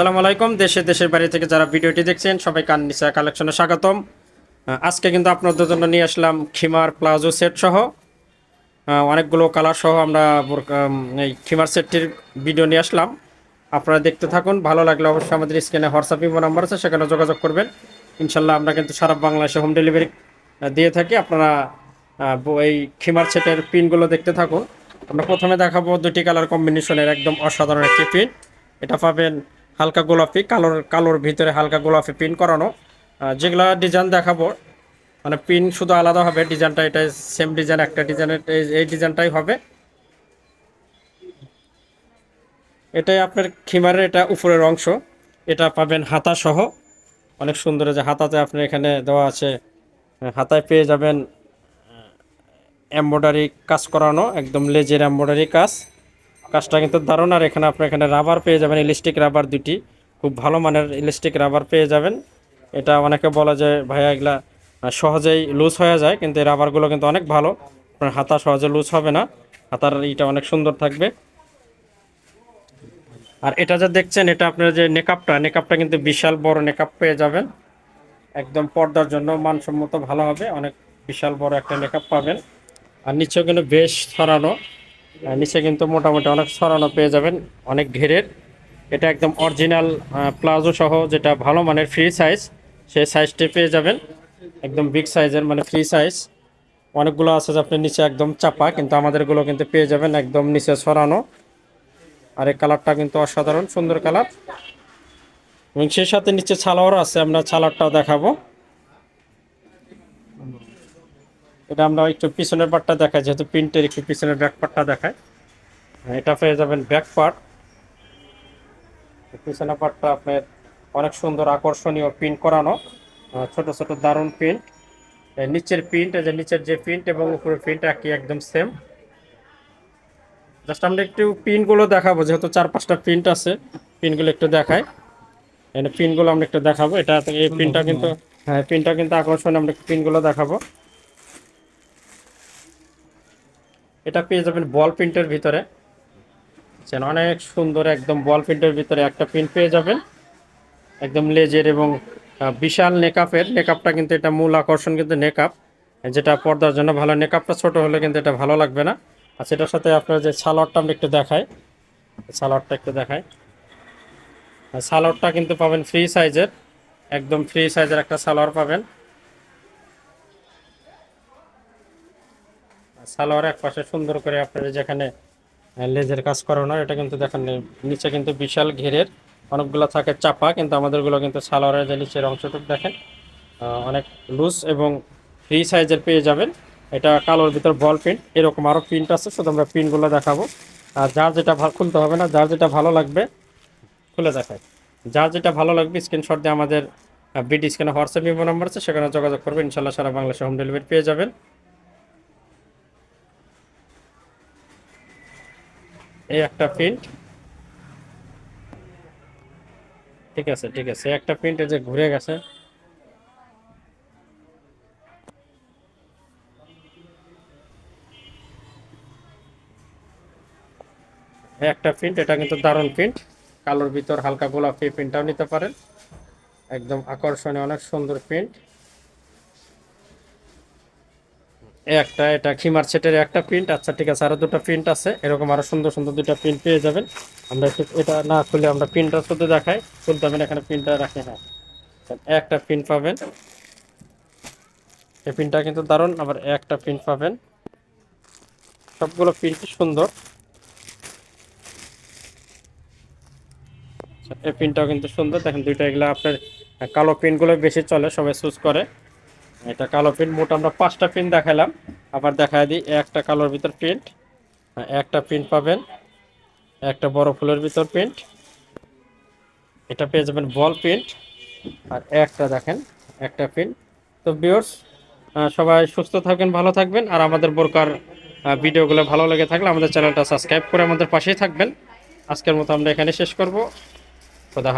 সালাম আলাইকুম। দেশে দেশের বাইরে থেকে যারা ভিডিওটি দেখছেন সবাই কান নিচা কালেকশনে স্বাগতম। আজকে কিন্তু আপনাদের জন্য নিয়ে আসলাম খিমার প্লাজো সেট সহ। অনেকগুলো কালার সহ আমরা এই খিমার সেটটির ভিডিও নিয়ে আসলাম। আপনারা দেখতে থাকুন, ভালো লাগলে অবশ্যই আমাদের স্ক্রিনে হোয়াটসঅ্যাপ ইমো নাম্বার আছে, সেখানে যোগাযোগ করবেন। ইনশাল্লাহ আমরা কিন্তু সারা বাংলাদেশে হোম ডেলিভারি দিয়ে থাকি। আপনারা এই খিমার সেটের পিনগুলো দেখতে থাকুন। আমরা প্রথমে দেখাবো দুটি কালার কম্বিনেশনের একদম অসাধারণ একটি পিন। এটা পাবেন হালকা গোলাপি, কালোর কালোর ভিতরে হালকা গোলাপি পিন করানো। যেগুলা ডিজাইন দেখাবো মানে পিন শুধু আলাদা হবে ডিজাইনটা এটা সেম ডিজাইন একটা ডিজাইনের এই- ডিজাইনটাই হবে। এটাই আপনার খিমারের এটা উপরের অংশ। এটা পাবেন হাতা সহ। অনেক সুন্দর যে হাতাতে আপনার এখানে দেওয়া আছে হাতায় পেয়ে যাবেন এমব্রয়ডারি কাজ করানো, একদম লেজের এমব্রয়ডারি কাজ। কাজটা কিন্তু দারুণ। আর এখানে আপনি এখানে রাবার পেয়ে যাবেন ইলিস্টিক রাবার দুটি খুব ভালো মানের ইলিস্টিক রাবার পেয়ে যাবেন। এটা অনেকে বলা যায় ভাইয়া, এগুলা সহজেই লুজ হয়ে যায়। কিন্তু এই রাবারগুলো কিন্তু অনেক ভালো। আপনার হাতা সহজে লুজ হবে না। হাতার ইটা অনেক সুন্দর থাকবে। আর এটা যা দেখছেন, এটা আপনার যে নেকআপটা নেকআপটা কিন্তু বিশাল বড় নেকআপ পেয়ে যাবেন। একদম পর্দার জন্য মানসম্মত ভালো হবে। অনেক বিশাল বড় একটা মেকআপ পাবেন। আর নিচেও কিন্তু বেশ ছড়ানো। নিচে কিন্তু মোটামুটি অনেক ছড়ানো পেয়ে যাবেন, অনেক ঘেরের। এটা একদম অরিজিনাল প্লাজো সহ যেটা ভালো মানের ফ্রি সাইজ সেই সাইজটি পেয়ে যাবেন। একদম বিগ সাইজের মানে ফ্রি সাইজ অনেকগুলো আছে যে আপনি নিচে একদম চাপা, কিন্তু আমাদেরগুলো কিন্তু পেয়ে যাবেন একদম নিচে ছড়ানো। আর এই কালারটা কিন্তু অসাধারণ, সুন্দর কালার এবং সেই সাথে নিচে ছালাওয়ার আছে, আমরা ছালারটাও দেখাবো। এটা আমরা একটু পিছনের পার্টটা দেখাই, যেহেতু প্রিন্টের একটু পিছনের ব্যাক পার্টটা দেখায় এটা পেয়ে যাবেন ব্যাক পার্ট পিছনের পার্টটা আপনার অনেক সুন্দর আকর্ষণীয় প্রিন্ট করানো ছোট ছোট দারুণ প্রিন্ট নিচের প্রিন্ট যে নিচের যে প্রিন্ট এবং উপরের প্রিন্ট একই একদম সেম জাস্ট আমরা একটু পিনগুলো দেখাবো, যেহেতু চার পাঁচটা প্রিন্ট আছে পিনগুলো একটু দেখাই। এখানে পিনগুলো আমরা একটু দেখাবো, এটা এই পিনটা কিন্তু হ্যাঁ পিনটা কিন্তু আকর্ষণীয়, আমরা পিনগুলো দেখাবো। এটা পেয়ে যাবেন বল প্রিন্টের ভিতরে। অনেক সুন্দর একদম বল প্রিন্টের ভিতরে একটা প্রিন্ট পেয়ে যাবেন। একদম লেজের এবং বিশাল নেকআপের। নেকআপটা কিন্তু এটা মূল আকর্ষণ কিন্তু নেকআপ। যেটা পর্দার জন্য ভালো। নেকআপটা ছোট হলে কিন্তু এটা ভালো লাগবে না। আর সেটার সাথে আপনার যে সালোয়ারটা আমরা একটু দেখাই। সালোয়ারটা একটু দেখাই। সালোয়ারটা কিন্তু পাবেন ফ্রি সাইজের। একদম ফ্রি সাইজের একটা সালোয়ার পাবেন। সালোয়ার এক পাশে সুন্দর করে আপনার যেখানে লেজের কাজ করানো এটা কিন্তু দেখেন নিচে কিন্তু বিশাল ঘেরের অনেকগুলো থাকে চাপা, কিন্তু আমাদেরগুলো কিন্তু সালোয়ারের যে নিচের অংশটুকু দেখেন অনেক লুজ এবং ফ্রি সাইজের পেয়ে যাবেন। এটা কালোর ভিতর বল প্রিন্ট এরকম আরও প্রিন্ট আছে, শুধু আমরা প্রিন্টগুলো দেখাবো। আর যার যেটা খুলতে হবে না, যার যেটা ভালো লাগবে, খুলে দেখায়। যার যেটা ভালো লাগবে স্ক্রিনশট দিয়ে আমাদের বিডি স্ক্রিনে হোয়াটসঅ্যাপ নাম্বার আছে, সেখানে যোগাযোগ করবেন ইনশাল্লাহ সারা বাংলাদেশে হোম ডেলিভারি পেয়ে যাবেন। এই একটা প্রিন্ট ঠিক আছে ঠিক আছে একটা প্রিন্ট যে ঘুরে গেছে। একটা প্রিন্ট এটা কিন্তু দারুণ প্রিন্ট কালোর ভিতর হালকা গোলাপি প্রিন্টটাও নিতে পারেন। একদম আকর্ষণীয়, অনেক সুন্দর প্রিন্ট এই একটা এটা খিমার সেটের একটা প্রিন্ট আচ্ছা ঠিক আছে আরও দুটো প্রিন্ট আছে। এরকম আরও সুন্দর সুন্দর দুটো প্রিন্ট পেয়ে যাবেন। আমরা এটা না খুলে আমরা প্রিন্টটা শুধু দেখাই। খুলতে হবে এখানে প্রিন্টটা রাখি হ্যাঁ। একটা প্রিন্ট পাবেন। এই প্রিন্টটা কিন্তু দারুণ আবার একটা প্রিন্ট পাবেন। সবগুলো প্রিন্টই সুন্দর। আচ্ছা, এই প্রিন্টটাও কিন্তু সুন্দর। দেখেন দুইটা এগুলো আপনার কালো প্রিন্টগুলো বেশি চলে সবাই চুজ করে। এটা কালো প্রিন্ট, মোট আমরা পাঁচটা প্রিন্ট দেখালাম। আবার দেখা দিই, একটা কালোর ভিতর প্রিন্ট, একটা প্রিন্ট পাবেন, একটা বড় ফুলের ভিতর প্রিন্ট। এটা পেয়ে যাবেন বল প্রিন্ট, আর একটা দেখেন, একটা প্রিন্ট। তো বিয়র্স সবাই সুস্থ থাকবেন, ভালো থাকবেন, আর আমাদের বোরকার ভিডিওগুলো ভালো লেগে থাকলে আমাদের চ্যানেলটা সাবস্ক্রাইব করে আমাদের পাশেই থাকবেন। আজকের মতো আমরা এখানে শেষ করব। খোদা।